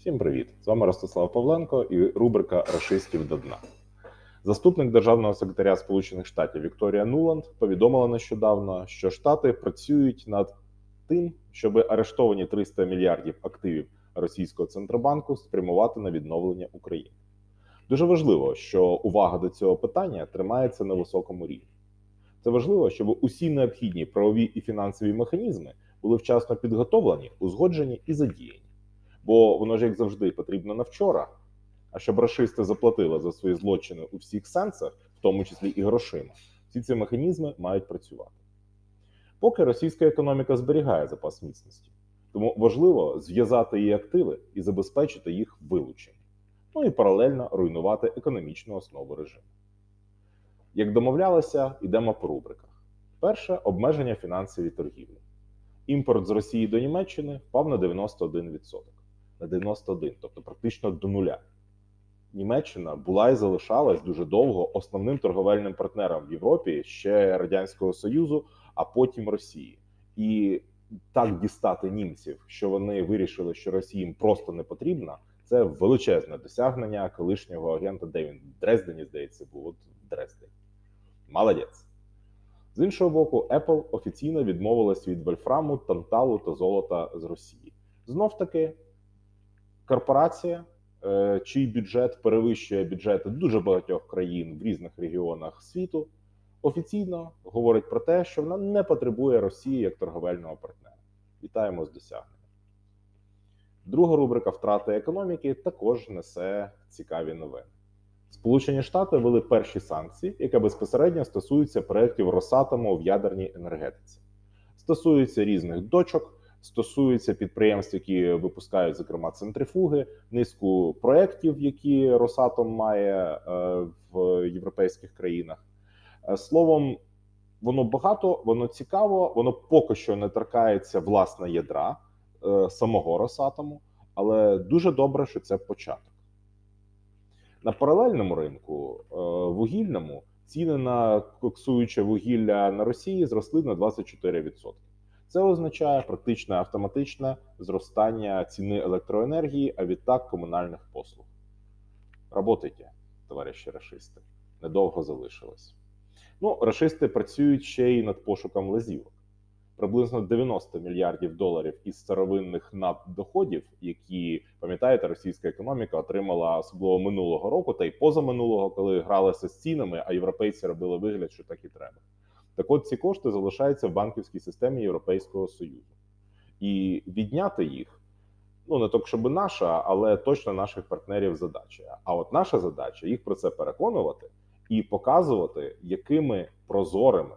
Всім привіт! З вами Ростислав Павленко і рубрика Рашистів до дна. Заступник державного секретаря Сполучених Штатів Вікторія Нуланд повідомила нещодавно, що Штати працюють над тим, щоб арештовані 300 мільярдів активів російського центробанку спрямувати на відновлення України. Дуже важливо, що увага до цього питання тримається на високому рівні. Це важливо, щоб усі необхідні правові і фінансові механізми були вчасно підготовлені, узгоджені і задіяні. Бо воно ж як завжди потрібно на вчора. А щоб рашисти заплатили за свої злочини у всіх сенсах, в тому числі і грошима, всі ці механізми мають працювати. Поки російська економіка зберігає запас міцності, тому важливо зв'язати її активи і забезпечити їх вилучення, ну і паралельно руйнувати економічну основу режиму. Як домовлялося, йдемо по рубриках. Перше обмеження фінансової торгівлі. Імпорт з Росії до Німеччини впав на 91%. На 91, тобто практично до нуля. Німеччина була і залишалась дуже довго основним торговельним партнером в Європі ще Радянського Союзу, а потім Росії. І так дістати німців, що вони вирішили, що Росії їм просто не потрібна. Це величезне досягнення колишнього агента, де він в Дрездені, здається, був от в Дрездені. Молодець. З іншого боку, Apple офіційно відмовилась від вольфраму, танталу та золота з Росії. Знов таки, корпорація, е, чий бюджет перевищує бюджети дуже багатьох країн в різних регіонах світу, офіційно говорить про те, що вона не потребує Росії як торговельного партнера. Вітаємо з досягненням. Друга рубрика втрати економіки також несе цікаві новини. Сполучені Штати ввели перші санкції, які безпосередньо стосуються проєктів Росатому в ядерній енергетиці, стосуються різних дочок, стосуються підприємств, які випускають, зокрема, центрифуги, низку проєктів, які Росатом має е, в європейських країнах. Е, Словом, воно багато, воно цікаво, воно поки що не торкається власне ядра е, самого Росатому, але дуже добре, що це початок. На паралельному ринку вугільному ціни на коксуюче вугілля на Росії зросли на 24%. Це означає практично автоматичне зростання ціни електроенергії, а відтак комунальних послуг. Работайте, товариші рашисти. Недовго залишилось. Ну, рашисти працюють ще й над пошуком лазівок. Приблизно 90 мільярдів доларів із старовинних наддоходів, які пам'ятаєте, російська економіка отримала особливо минулого року, та й позаминулого, коли гралися з цінами, а європейці робили вигляд, що так і треба. Так от ці кошти залишаються в банківській системі Європейського Союзу, і відняти їх ну не так, щоб наша, але точно наших партнерів задача. А от наша задача їх про це переконувати і показувати, якими прозорими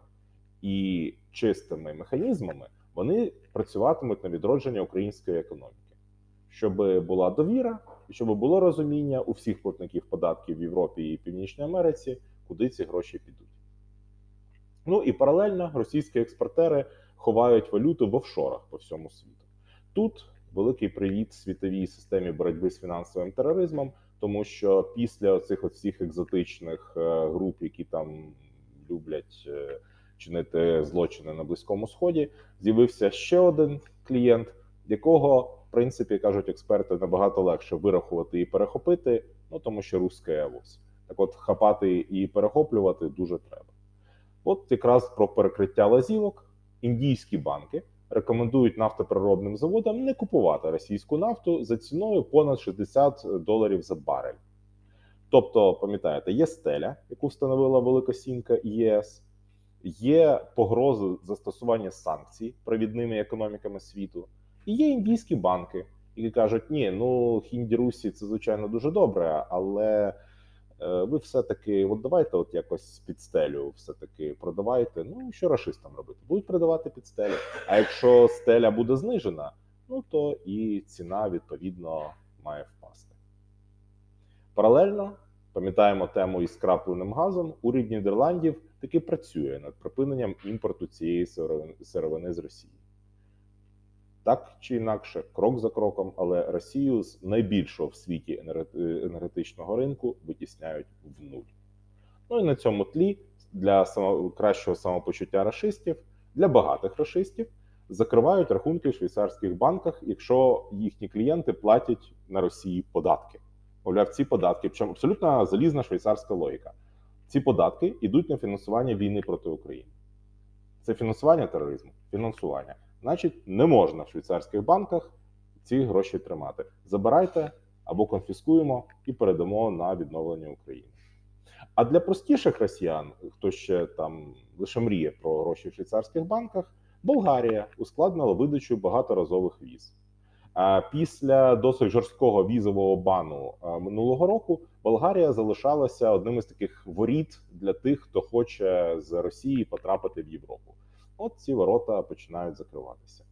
і чистими механізмами вони працюватимуть на відродження української економіки, щоб була довіра, і щоб було розуміння у всіх платників податків в Європі і Північній Америці, куди ці гроші підуть. Ну і паралельно російські експортери ховають валюту в офшорах по всьому світу. Тут великий привіт світовій системі боротьби з фінансовим тероризмом, тому що після цих всіх екзотичних е, груп, які там люблять е, чинити злочини на близькому сході, з'явився ще один клієнт, якого в принципі кажуть експерти набагато легше вирахувати і перехопити, ну тому що русська авось. Так, от хапати і перехоплювати дуже треба. От якраз про перекриття лазівок. Індійські банки рекомендують нафтопереробним заводам не купувати російську нафту за ціною понад 60 доларів за барель. Тобто, пам'ятаєте, є стеля, яку встановила Велика Сімка ЄС, є погрози застосування санкцій провідними економіками світу, і є індійські банки, які кажуть, ні, ну хіндірусі це звичайно дуже добре, але е, ви все-таки, от давайте от якось під стелю все-таки продавайте. Ну, що рашистам робити? Будуть продавати під стелю. А якщо стеля буде знижена, ну то і ціна відповідно має впасти. Паралельно пам'ятаємо тему із крапленим газом. Уряд Нідерландів таки працює над припиненням імпорту цієї сировини з Росії. Так чи інакше, крок за кроком, але Росію з найбільшого в світі енергетичного ринку витісняють в нуль. Ну і на цьому тлі для кращого самопочуття рашистів, для багатих рашистів, закривають рахунки в швейцарських банках, якщо їхні клієнти платять на Росії податки. Мовляв, ці податки, причому абсолютно залізна швейцарська логіка. Ці податки йдуть на фінансування війни проти України. Це фінансування тероризму, фінансування. Значить, не можна в швейцарських банках ці гроші тримати. Забирайте або конфіскуємо і передамо на відновлення України. А для простіших росіян, хто ще там лише мріє про гроші в швейцарських банках, Болгарія ускладнила видачу багаторазових віз. Після досить жорсткого візового бану минулого року Болгарія залишалася одним із таких воріт для тих, хто хоче з Росії потрапити в Європу. От ці ворота починають закриватися.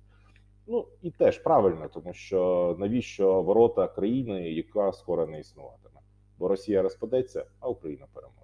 Ну і теж правильно, тому що навіщо ворота країни, яка скоро не існуватиме? Бо Росія розпадеться, а Україна переможе.